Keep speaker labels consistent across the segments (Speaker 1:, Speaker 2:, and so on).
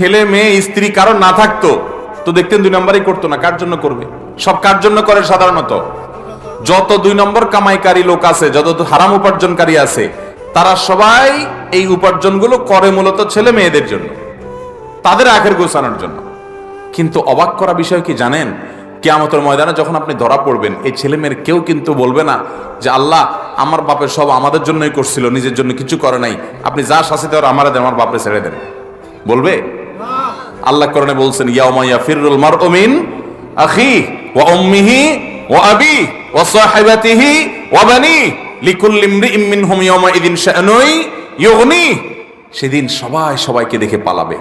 Speaker 1: ছেলে, মেয়ে, স্ত্রী, কারও না থাকতো, তো দেখতেন দুই নম্বরই করতো না, কার জন্য করবে? সব কার জন্য করে সাধারণত? যত দুই নম্বর কামাইকারী লোক আছে, যত হারাম উপার্জনকারী আছে, তারা সবাই এই উপার্জনগুলো করে মূলত ছেলে মেয়েদের জন্য, তাদের আখের গোছানোর জন্য। কিন্তু অবাক করা বিষয় কি জানেন? কেয়ামতের ময়দানে যখন আপনি ধরা পড়বেন, এই ছেলে মেয়ের কেউ কিন্তু বলবে না যে, আল্লাহ, আমার বাপের সব আমাদের জন্যই করছিল, নিজের জন্য কিছু করে নাই। আপনি যা শাসিত আমার আমার বাপরে ছেড়ে দেন। বলবে? আল্লাহ করণে বলছেন ইয়াউমাইয়া ফিরুল মারউমিন আখি ওয়া উম্মিহি ওয়া আবি ওয়া সাহিবাতিহি ওয়া বানি লিকুল্লি ইমরিইম মিনহুম ইয়াউমা ইদিন শাআনুই ইউগনি। সেদিন সবাই সবাইকে দেখে পালাবে।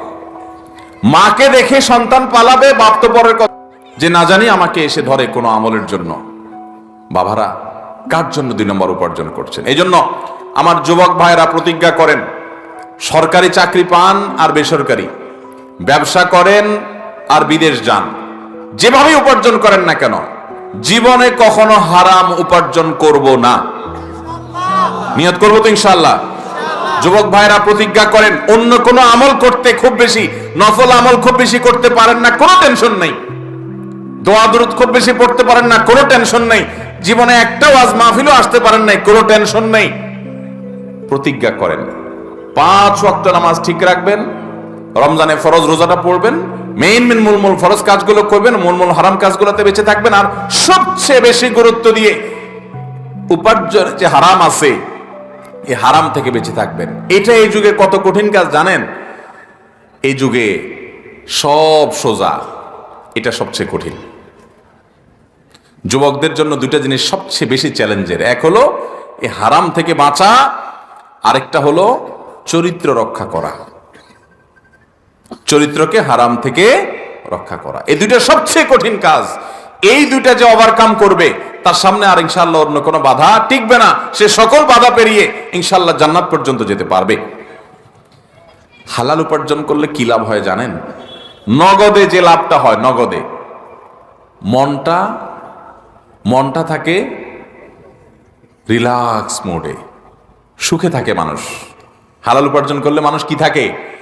Speaker 1: মাকে দেখে সন্তান পালাবে, বাপ তো পরের কথা। যে না জানি আমাকে এসে ধরে কোনো আমলের জন্য। বাবারা, কার জন্য দুই নম্বর উপার্জন করছেন? এই জন্য আমার যুবক ভাইরা প্রতিজ্ঞা করেন, সরকারি চাকরি পান আর বেসরকারি। ব্যবসা করেন আর বিদেশ যান। যেভাবে উপার্জন করেন না কেন, জীবনে কখনো হারাম উপার্জন করব না। নিয়ত করব তো ইনশাল্লাহ যুবক ভাইরা প্রতিজ্ঞা করেন, অন্য কোনো আমল করতে খুব বেশি, নফল আমল খুব বেশি করতে পারেন না, কোনো টেনশন নেই। দোয়া দরুদ খুব বেশি পড়তে পারেন না, কোনো টেনশন নেই। জীবনে একটাও আজ মাহফিলও আসতে পারেন নাই, কোনো টেনশন নেই। প্রতিজ্ঞা করেন। পাঁচ ওয়াক্ত নামাজ ঠিক রাখবেন রমজানে ফরজ রোজাটা পড়বেন মেইন মেন মূল মূল ফরজ কাজগুলো করবেন মূল মূল হারাম কাজগুলোতে বেঁচে থাকবেন, আর সবচেয়ে বেশি গুরুত্ব দিয়ে উপার্জন যে হারাম আছে, এই হারাম থেকে বেঁচে থাকবেন। এটা এই যুগে কত কঠিন কাজ জানেন? এই যুগে সব সোজা, এটা সবচেয়ে কঠিন। যুবকদের জন্য দুইটা জিনিস সবচেয়ে বেশি চ্যালেঞ্জের। এক হলো, এই হারাম থেকে বাঁচা, আরেকটা হলো চরিত্র রক্ষা করা। চরিত্রকে হারাম থেকে রক্ষা করা। এই দুইটা সবচেয়ে কঠিন কাজ। এই দুইটা যে ওভারকাম করবে, তার সামনে আর ইনশাল্লাহ অন্য কোনো বাধা টিকবে না। সে সকল বাধা পেরিয়ে ইনশাল্লাহ জান্নাত পর্যন্ত যেতে পারবে। হালাল উপার্জন করলে কি লাভ হয় জানেন? নগদে যে লাভটা হয়, নগদে। মনটা মনটা থাকে রিল্যাক্স মোডে। সুখে থাকে মানুষ। হালাল উপার্জন করলে মানুষ কি থাকে?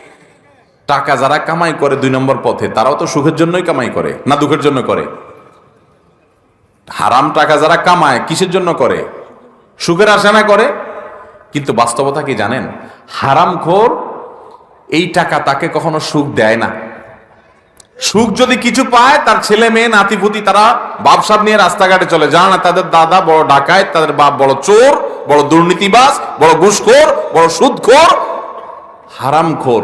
Speaker 1: টাকা যারা কামাই করে দুই নম্বর পথে, তারাও তো সুখের জন্যই কামাই করে, না দুঃখের জন্য করে? হারাম টাকা যারা কামায়, কিসের জন্য করে? সুখের আশা করে? কিন্তু বাস্তবতা কি জানেন? হারাম খোর এই টাকা তাকে কখনো সুখ দেয় না। সুখ যদি কিছু পায়, তার ছেলে মেয়ে নাতিপুতি তারা বাপসাব নিয়ে রাস্তাঘাটে চলে জানা না, তাদের দাদা বড় ডাকায় তাদের বাপ বড় চোর, বড় দুর্নীতিবাস বড় ঘুষখোর, বড় সুদখোর। হারামখোর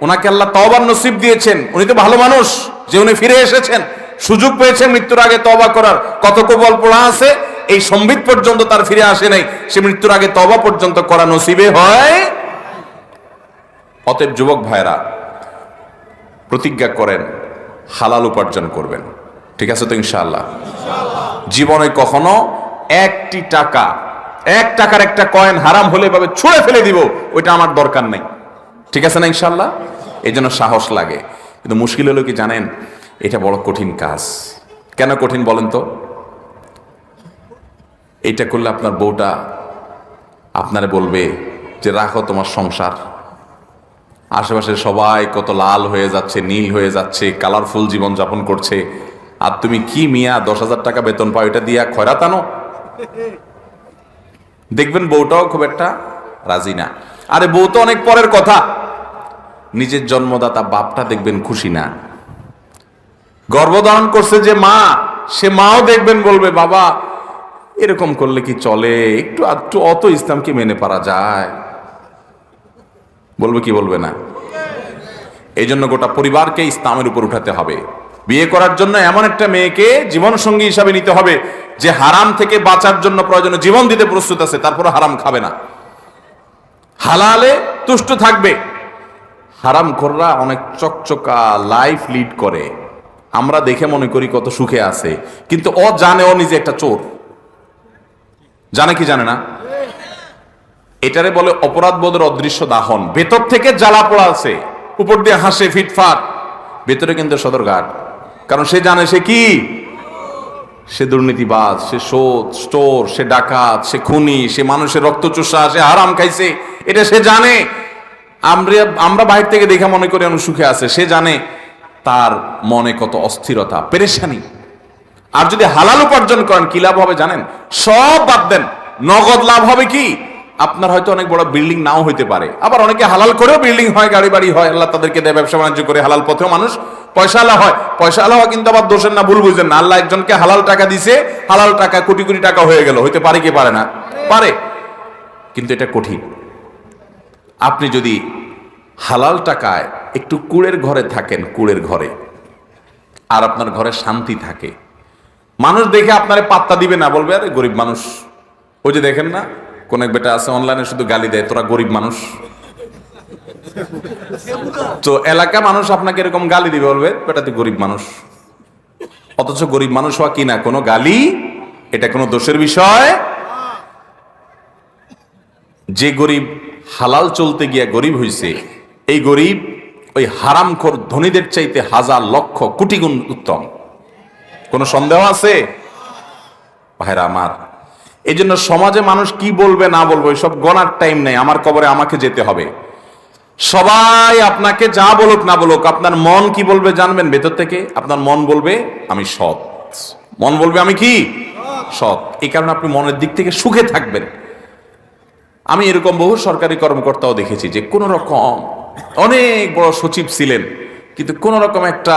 Speaker 1: ওনাকে আল্লাহ তওবার নসিব দিয়েছেন। উনি তো ভালো মানুষ, যে উনি ফিরে এসেছেন। সুযোগ পেয়েছেন মৃত্যুর আগে তওবা করার। কত কবল পড়া আছে, এই সম্বিত পর্যন্ত তার ফিরে আসে নাই। সে মৃত্যুর আগে তওবা পর্যন্ত করা নসিবে হয়। অতএব যুবক ভাইরা প্রতিজ্ঞা করেন, হালাল উপার্জন করবেন। ঠিক আছে তো ইনশাআল্লাহ? জীবনে কখনো একটি টাকা, এক টাকার একটা কয়েন হারাম হলে ভাবে ছুঁড়ে ফেলে দিব, ওইটা আমার দরকার নেই। ঠিক আছে না ইনশাল্লাহ এই জন্য সাহস লাগে। কিন্তু মুশকিল হলো কি জানেন? এটা বড় কঠিন কাজ। কেন কঠিন বলেন তো? এইটা করলে আপনার বউটা আপনারে বলবে যে, রাখো তোমার সংসার। আশেপাশে সবাই কত লাল হয়ে যাচ্ছে, নীল হয়ে যাচ্ছে কালারফুল জীবন যাপন করছে। আর তুমি কি মিয়া, দশ হাজার টাকা বেতন পাও, এটা দিয়া খয়রাতানো দেখবেন বউটাও খুব একটা রাজি না। আরে বউ তো অনেক পরের কথা। নিজের জন্মদাতা বাপটা দেখবেন খুশি না। গর্ভধারণ করছে যে মা, সে মাও দেখবেন বলবে, বাবা, এরকম করলে কি চলে? একটু একটু অত ইসলামকে মেনে পারা যায়। বলবে কি বলবে না? এই জন্য গোটা পরিবারকে ইসলামের উপর উঠাতে হবে। বিয়ে করার জন্য এমন একটা মেয়েকে জীবন সঙ্গী হিসাবে নিতে হবে যে হারাম থেকে বাঁচার জন্য প্রয়োজনে জীবন দিতে প্রস্তুত আছে তারপরে হারাম খাবে না। হালালে তুষ্ট থাকবে। হারাম খোররা অনেক চকচকা লাইফ লিড করে। আমরা দেখে মনে করি কত সুখে আছে। কিন্তু ও জানে ও নিজে একটা চোর। জানে কি জানে না? এটারে বলে অপরাধ বোধের অদৃশ্য দাহন। ভেতর থেকে জ্বালা পোড়া আছে। উপর দিয়ে হাসে, ফিটফাট। ভেতরে কিন্তু সদরঘাট। কারণ সে জানে সে কি? সে দুর্নীতিবাজ, সে শোধ স্টোর, সে ডাকাত, সে খুনি, সে মানুষের রক্ত চোষা সে হারাম খাইছে। এটা সে জানে। আমরা আমরা বাইরে থেকে দেখে মনে করি অনেক সুখে আছে। সে জানে তার মনে কত অস্থিরতা, পেরেশানি। আর যদি হালাল উপার্জন করেন, কি লাভ হবে জানেন? সব বাদ দেন। নগদ লাভ হবে কি? আপনার হয়তো অনেক বড় বিল্ডিং নাও হইতে পারে। আবার অনেকে হালাল করেও বিল্ডিং হয় গাড়ি বাড়ি হয়। আল্লাহ তাদেরকে দেয়, ব্যবসা বাণিজ্য করে হালাল পথেও মানুষ পয়সা আলা হয়। পয়সা আলা হয় কিন্তু আবার দোষের না, ভুল বুঝেন না। আল্লাহ একজনকে হালাল টাকা দিছে, হালাল টাকা কোটি কোটি টাকা হয়ে গেল। হইতে পারে কি পারে না? পারে। কিন্তু এটা কঠিন। আপনি যদি হালাল টাকায় একটু কুড়ের ঘরে থাকেন, কুড়ের ঘরে, আর আপনার ঘরে শান্তি থাকে, মানুষ দেখে আপনারে পাত্তা দিবে না, বলবে, আরে গরিব মানুষ। ওই যে দেখেন না, কোন এক বেটা আছে, অনলাইনে শুধু গালি দেয়, তোরা গরিব মানুষ। তো এলাকা মানুষ আপনাকে এরকম গালি দিবে, বলবে, বেটা, তুই গরিব মানুষ। অথচ গরিব মানুষ হওয়া কি না, কোনো গালি, এটা কোনো দোষের বিষয়। যে গরিব হালাল চলতে গিয়া গরিব হইছে, এই গরিব ওই হারামখোর ধনীদের চাইতে হাজার লক্ষ কোটি গুণ উত্তম। কোনো সন্দেহ আছে? ভাইরা আমার এই জন্য সমাজে মানুষ কি বলবে না বলবে সব গণার টাইম নেই, আমার কবরে আমাকে যেতে হবে। সবাই আপনাকে যা বলুক না বলুক, আপনার মন কি বলবে জানবেন? ভেতর থেকে আপনার মন বলবে, আমি সৎ। মন বলবে আমি কি? সৎ। এই কারণে আপনি মনের দিক থেকে সুখে থাকবেন। আমি এরকম বহু সরকারি কর্মকর্তাও দেখেছি যে কোন রকম অনেক বড় সচিব ছিলেন, কিন্তু কোন রকম একটা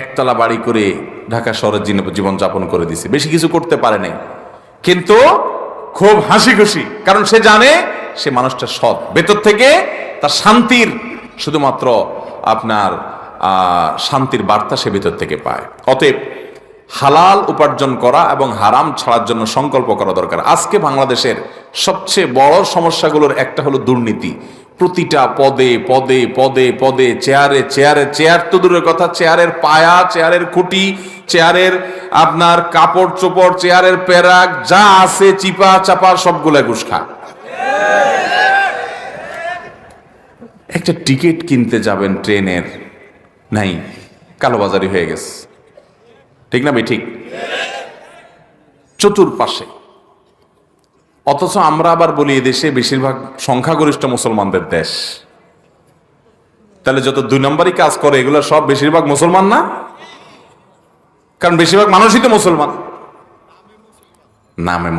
Speaker 1: একতলা বাড়ি করে ঢাকা শহরের জীবন যাপন করে দিছে। বেশি কিছু করতে পারে নাই। কিন্তু খুব হাসি খুশি, কারণ সে জানে সে মানুষটা সৎ। ভেতর থেকে তার শান্তির শুধুমাত্র আপনার শান্তির বার্তা সে ভেতর থেকে পায়। অতএব হালাল উপার্জন করা এবং হারাম ছাড়ার জন্য সংকল্প করা দরকার। আজকে বাংলাদেশের সবচেয়ে বড় সমস্যাগুলোর একটা হলো দুর্নীতি। প্রতিটা পদে পদে পদে পদে, চেয়ারে চেয়ারে, চেয়ার তো দূরের কথা, চেয়ারের পায়া, চেয়ারের খুঁটি, চেয়ারের আপনার কাপড় চোপড়, চেয়ারের প্যারাক, যা আছে, চিপা, চাপা সবগুলা ঘুষ খা একটা টিকিট কিনতে যাবেন ট্রেনের, নাই, কালোবাজারি হয়ে গেছে। ঠিক না ভাই? ঠিক। চতুর্পাশে। অথচ আমরা আবার বলি দেশে বেশিরভাগ সংখ্যাগরিষ্ঠ মুসলমানদের দেশ। তাহলে যত দুই নম্বরই কাজ করে, এগুলো সব বেশিরভাগ মুসলমান না? কারণ বেশিরভাগ মানুষই তো মুসলমান। নামে